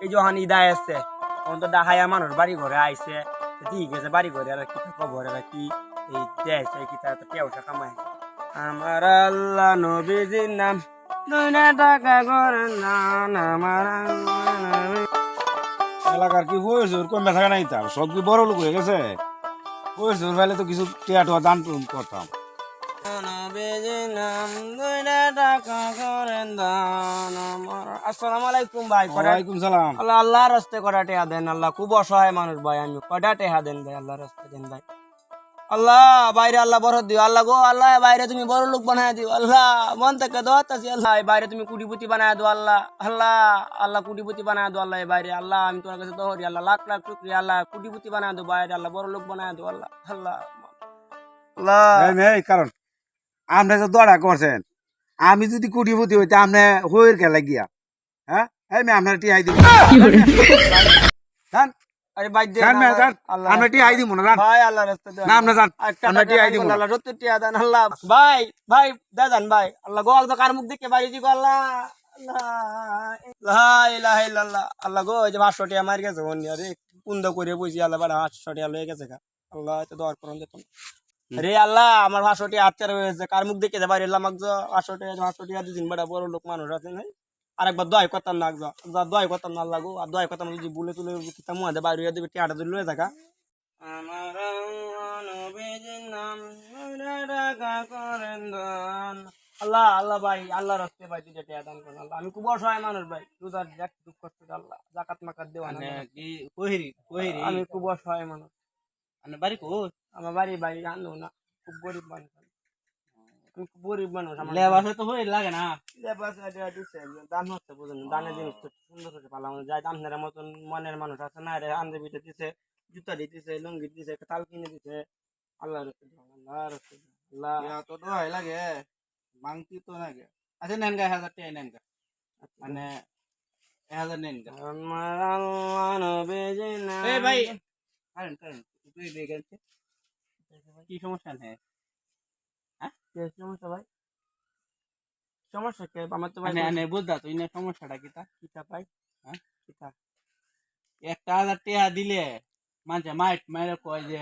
এই যখন ইদায় আসছে তখন তো ডাহাইয়া মানুষ বাড়ি ঘরে আইছে। ঠিক আছে বাড়ি ঘরে আর কি খবর আর কি এই দেশে কি তার পেউসা কামাই। আমার আল্লাহ নবীজির নাম দুইটা টাকা করে না আমার এলাকার কি হয়েছে ওর কমে থাকা নাই তার সব কি বড় লোক হয়ে গেছে? হয়েছে ওর তো কিছু টিয়া টোয়া দান করতাম নবীজির নাম আসসালামু আলাইকুম ভাই ওয়ালাইকুম সালাম। আল্লাহ আল্লাহ রাস্তে কটা টেহা দেন? আল্লাহ খুব অসহায় মানুষ ভাই আমি কটা টেহা দেন ভাই আল্লাহ রাস্তে দেন ভাই? আল্লাহ বাইরে আল্লাহ বড় দিও। আল্লাহ গো আল্লাহ বাইরে তুমি বড় লোক বানায় দিও। আল্লাহ মন থেকে আল্লাহ বাইরে তুমি কুটিপুতি বানায় দো আল্লাহ। আল্লাহ আল্লাহ কুটিপুতি বানায় দো আল্লাহ বাইরে। আল্লাহ আমি তোমার কাছে দোহরি আল্লাহ লাখ লাখ শুক্রিয়া। আল্লাহ কুটিপুতি বানায় দো বাইরে আল্লাহ বড় লোক বানায় দো আল্লাহ। আল্লাহ আল্লাহ কারণ আপনি তো দড়া করছেন আমি যদি কুটিপতি হইতে আপনি হইর কে লাগিয়া হ্যাঁ? এই মেয়ে আপনার টিহাই দিব। আরে ভাই দে জান না, আল্লাহ আপনি টিহাই দিব না জান? ভাই আল্লাহ রাস্তে দেন না আমরা টাকা টিয়াই দিব দিব না। আল্লাহ দেন আল্লাহ। ভাই ভাই দাদান ভাই। আল্লাহ গো তো কার মুখ দেখে আল্লাহ আল্লাহ লা ইলাহা ইল্লাল্লাহ। আল্লাহ গো এই যে 500 টিয়া মার গেছে কুন্দ করে বইছি আল্লাহ বাড়া 800 টিয়া লয়ে গেছে গা। আল্লাহ তো দর করুন দেখুন। রে আল্লাহ আমার 500 টিয়া হাতে রয়েছে। কার মুখ দেখে বাড়ি এলাম মাগ 500 টিয়া 500 টিয়া দিন বড় বড় লোক মানুষ আছে নাই? আরেকবার দয় করতাম না একবার একবার দয় করতাম না আল্লাহ গো। আর দয় করতাম যদি বলে তুলে কিতাম মুহাদে বাইরে হইয়া দিবে টিয়াটা দিলে লয়ে থাকা। আমার নাম। আল্লাহ আল্লাহ ভাই আল্লাহ রাস্তে ভাই দুইটা টিয়া দান করেন আল্লাহ। আমি খুব অসহায় মানুষ ভাই। রোজার এক দুঃখ কষ্ট আল্লাহ। জাকাত মাকাত দেওয়া না কি? কহিরি কহিরি। আমি খুব অসহায় মানুষ। আনে বাড়ি কো আমার বাড়ি বাড়ি আনো না খুব গরিব মানুষ। আমি খুব গরিব মানুষ আমার লেবাসে তো হই লাগে না লেবাস দান হচ্ছে বুঝুন দানের জিনিস তো সুন্দর হচ্ছে পালাম যাই দামের মতন মনের মানুষ আছে না রে আন্দবিটা দিছে জুতা দিতেছে লুঙ্গি দিছে তাল কিনে দিছে আল্লাহ রসুল আল্লাহ রসুল আল্লাহ তো দোহাই লাগে মাংতি তো লাগে আচ্ছা নেন গা হাজার টাকা নেন গা মানে হাজার নেন গা আমার আল্লাহ নবীজি নাম এই ভাই কারেন কারেন তুই দেখেন কি সমস্যা নেই? কে সমস্যা ভাই? সমস্যা কে? আমার তো ভাই আনে আনে বুঝদা তুই না সমস্যাটা কি তা কিতা ভাই? হ্যাঁ? কিতা? একটা হাজার টাকা দিলে মাঝে মাইট মাইরে কয় যে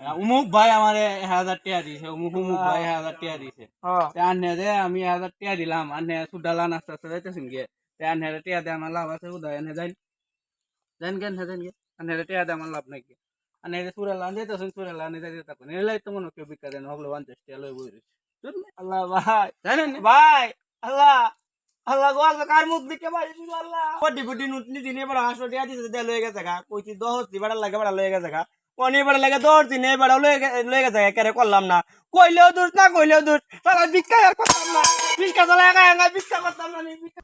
আহ, উমুক ভাই আমার এক হাজার টাকা দিছে উমুক উমুক ভাই এক হাজার টাকা দিছে। ও তে আনে দে আমি এক হাজার টাকা দিলাম আনে সুডালা নাস্তা আস্তে যাইতেছেন গিয়ে। তে আনে টাকা দে আমার লাভ আছে উদয় আনে যাই যাইন কেন যাইন গিয়ে আনে টাকা দে আমার লাভ নাই গিয়ে আনে সুরালা আনে যাইতেছেন সুরালা আনে যাইতে থাকুন এলাই তো মনে হয় কেউ বিকা দেন হগলো পঞ্চাশ টাকা লই বই আল্লাহ ভাই জানেন ভাই আল্লাহ আল্লাহ গো আল্লাহ কার মুখ দিকে বাড়ি দিল আল্লাহ কোটি কোটি নুট নি দিনে বড় হাসো দিয়া দিছে দে লয়ে গেছে গা কইছি দহস দি বড় লাগে বড় লয়ে গেছে গা কোনি বড় লাগে দহস দিনে বড় লয়ে গে- লয়ে গেছে গা কেরে করলাম না কইলেও দোষ না কইলেও দোষ তারা ভিক্ষা আর করতাম না ভিক্ষা তো লাগা ভিক্ষা করতাম না ভিক্ষা